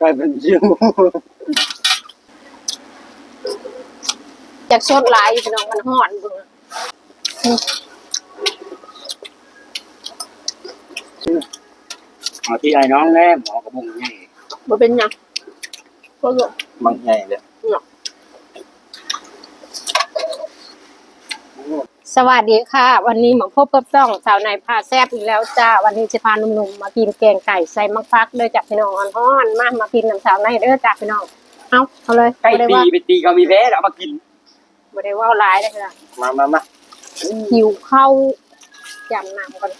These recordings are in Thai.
กลายเป็นชิวจากสดหลายอยู่พี่น้องมันห่อนเบิ่งเอาที่ไอ้น้องแน่หมอกระบุงใหญ่บ่เป็นหยังก็เลยบางใหญ่เลย สวัสดีค่ะ วันนี้มาพบกับซ่องสาวในพาแซบอีกแล้วจ้าวันนี้จะพาหนุ่มๆมากินแกงไก่ใส่มักฟักเด้อจากพี่น้องอ่อนฮ้อนมามากินน้ำสาวในเด้อจากพี่น้องเอาเอาเลยไก่บ่ได้ตีว่าไปตีเขามีแพ้แล้วเอามากินบ่ได้ว่าหลายเลยค่ะมามามาหิวเข้าวจำน้ำก่อน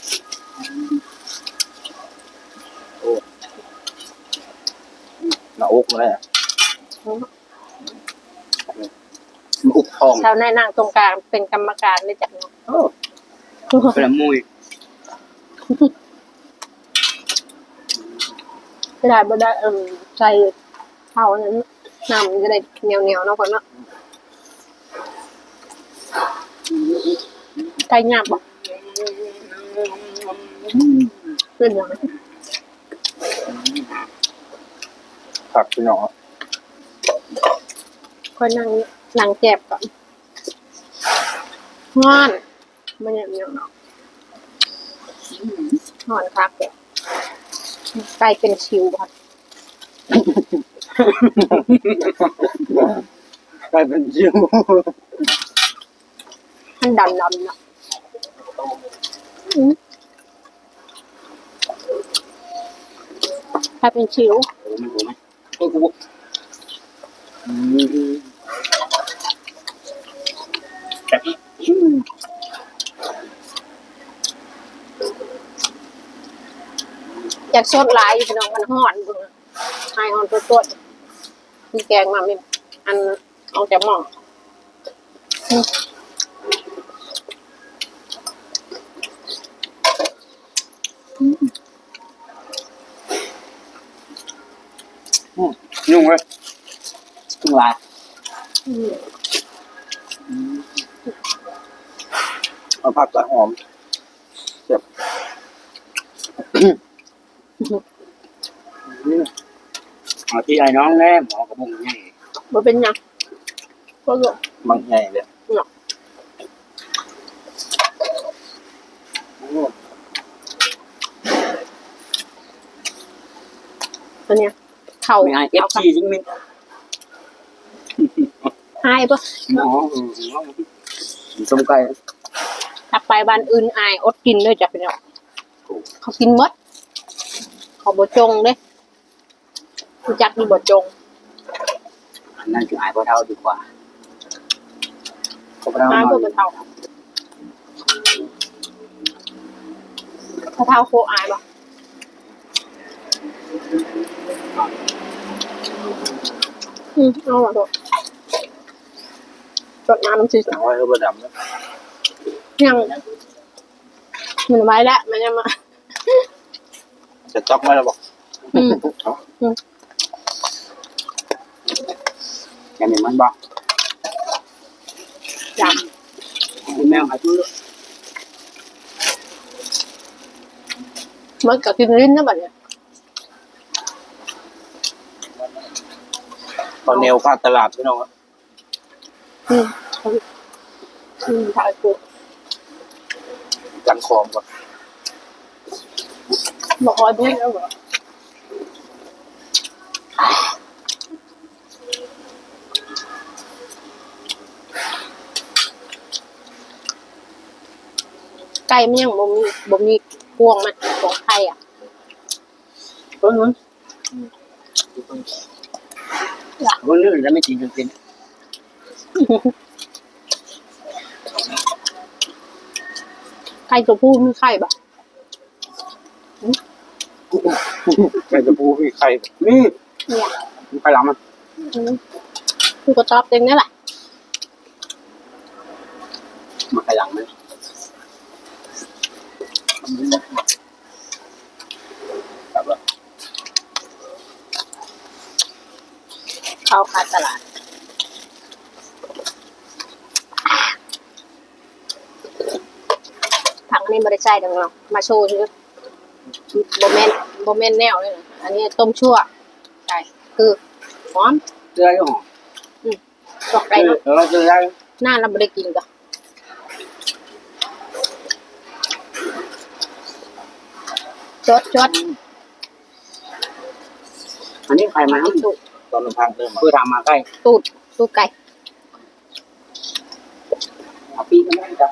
หน้าอกมาเลยอุ กทองสาวในนั่งตรงกลางเป็นกรรมการเลยจากน้องโอ้เป็นมุยไม่ได้บ่ได้เอิ่มใส่ข้าวอันนั้นน้ำมันจะได้เหนียวเหนียวๆเนาะก่อนเนาะไก่หยาบบ่เป็นยังไงผักพี่น้องค่อยนั่งนั่ งแจ็บก่อนฮ้อนมันอย่างเดียวเนาะฮ้อนคักเลยไก่เป็นชิวบ่กลายเป็นชิวมันดำดำๆเนาะอืมไก่เป็นชิวโอ้ไม่โอ้ไม่โอ้กู อยากสดลายพี่น้องมันห่อนบิ่งหายห่อนตัวๆมีแกงมาไมีอันออกจากหม้อยุ่งเลยยุ่งลาย เอาผักกระหอมเจ็บเอาที่ไอ้น้องแน่หมอกระบุงใหญ่บ่เป็นหยังก็เลยบางใหญ่เลยเนาะอันเนี้ยเข่าไม่ไอเอฟเอาค่ะซีจริงมั้ยหายปะอ๋อต้มไก่ ถ้าไปบ้านอื่นอายอดกินเลยจ้ะพี่น้องเขากินหมดเขาบ่จงเด้รู้จักมีบ่จงอันนั้นคือไอ้พ่อเท่าดีกว่าพ่อเท่าอายมาพวกบ่เท่าถ้าเท่าโคอายบ่อืมเอาล่ะลูกรดน้ำน้ำซีสั่งไว้เขาประดำแล้ว ยังมันไว้แล้วมันยังมาจะจ๊อกไหมเราบอกอืมแกมีมันบ้างจับแมวหายตัวมันก็กินลิ้นนะบัดเนี่ยตอนเนวพาตลาดพี่น้องอืมอืมถ่ายกู จังคอมก่อนบอกคอยพูดแล้วเหรอไก่มันยังบ่มีบ่มีพวงมันของไทยอะเพิ่งนั้นเพิ่งเรื่องแล้วไม่จริงจริงไก่ตัวผู้มีไข่ปะใครจะพูดใครนี่เนี่ยใครหลังมันอืมคือก็ชอบเองนี่แหละมาใครหลังมันเข้าขาดตลาด ถังนี้บริใจดังเนาะมาโชว์ซื้อโบแมนโบเมนแนวเลยนะอันนี้ต้มชั่วใช่คือหอมเสื้ออยู่หอมดอกไก่เนาะเออเสื้อได้หน้าเราไม่ได้กินก็จดจดอันนี้ใครมาให้ตูดตอนลำพังเติมมาเพื่อทำมาใกล้ตูดตูดไก่เอาปีกันได้จ้ะ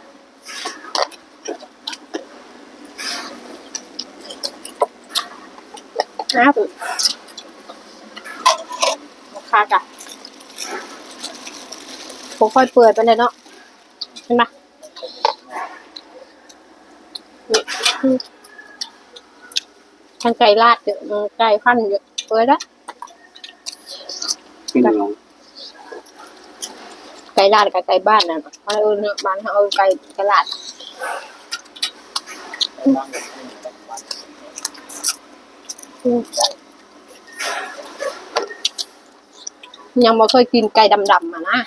นะตูดคาจ้ะผมค่อยเปิดไปเลยเนาะเห็นปะทางไก่ลาดเยอะไก่พันเยอะเปิดละปีหนึ่งลงไก่ลาดกับไก่บ้านน่ะเอาเออเนื้อบ้านเขาเอาไก่ไก่ลาด ยังไม่เคยกินไก่ดำๆอะนะ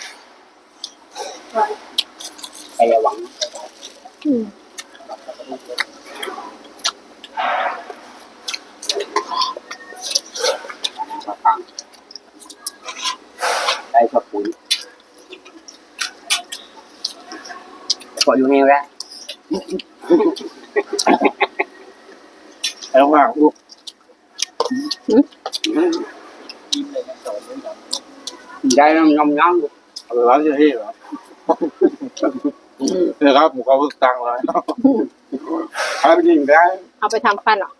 ใครจะหวังอืมสะพานได้ชอบปุ๋ยพออยู่นี่แล้วแล้วว่าลูก ได้น้ำน้ำน้ำเอาไปร้านเจ้าที่เหรอนี่ยครับผมก็เพิ่งตังค์เลยถ้าไปยิงได้ เอาไปทำฟันหรอ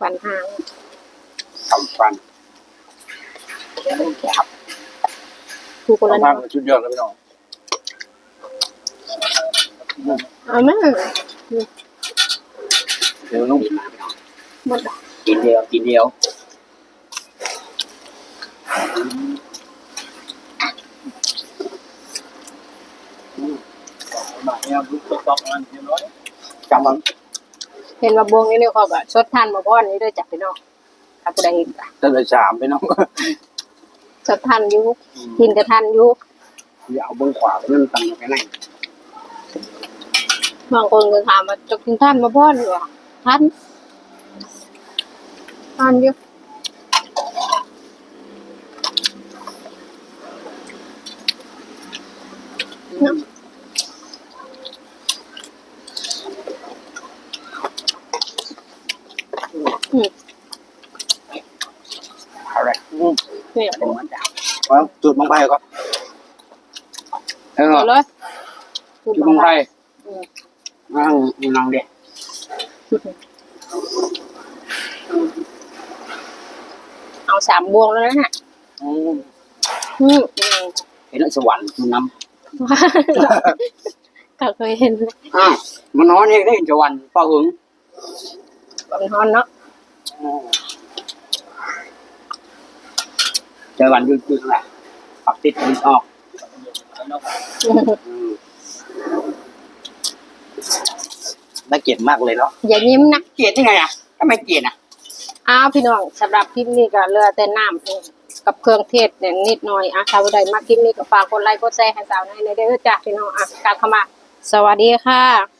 ฟันหางทำฟันคือคนละลำพัน้งชุดยอดเลยพี่น้องเอาไหมเดี๋ยวนุ่ม หมดกินเดียวกินเดียวมาเนี่ยลูกตอกมันเรียบร้อยจำมันเห็นว่าบวงนี่เนี่ยเขาแบบชดทานมาบ้อนนี่ด้วยจับไปเนาะถ้าผู้ใดเห็นก็ตั้งแต่สามพี่น้องชดทานอยู่กินกระทันอยู่อย่าเอาเบื้องขวาไปนั่นตังไปไหนบางคนก็ถามว่าจะกินท่านมาบ้อนอยู่อะท่าน ทานอยู่เนาะอะไรเนี่ยเป็นมันจ้าว่าจุดมังไพ่ก็เออเอาเลยจุดบังไฟอืมนั่งนั่ง เด็กเอาสามบวงแล้วนะเนี่ยอืมอืมเห็นสวรรค์คือน้ก็เคยเห็นำอ้าวมันนอนเองได้สวรรค์ป้าหึงบางทอนเนาะสวรรค์อยู่คืออะไรปักติดมันออกอืมน่าเกลียดมากเลยเนาะอย่ายิ้มนะเกลียดยังไงอะทำไมเกลียดอะ อ้าวพี่น้องสำหรับคลิปนี้ก็เลือแต่น้ำเองกับเครื่องเทศเนี่ยนิดหน่อยอะชาวใดมาคลิปนี้ก็ฝากกดไลค์กดแชร์ให้สาวในในเด้อจ้ะพี่น้องอะกลับเข้ามา สวัสดีค่ะ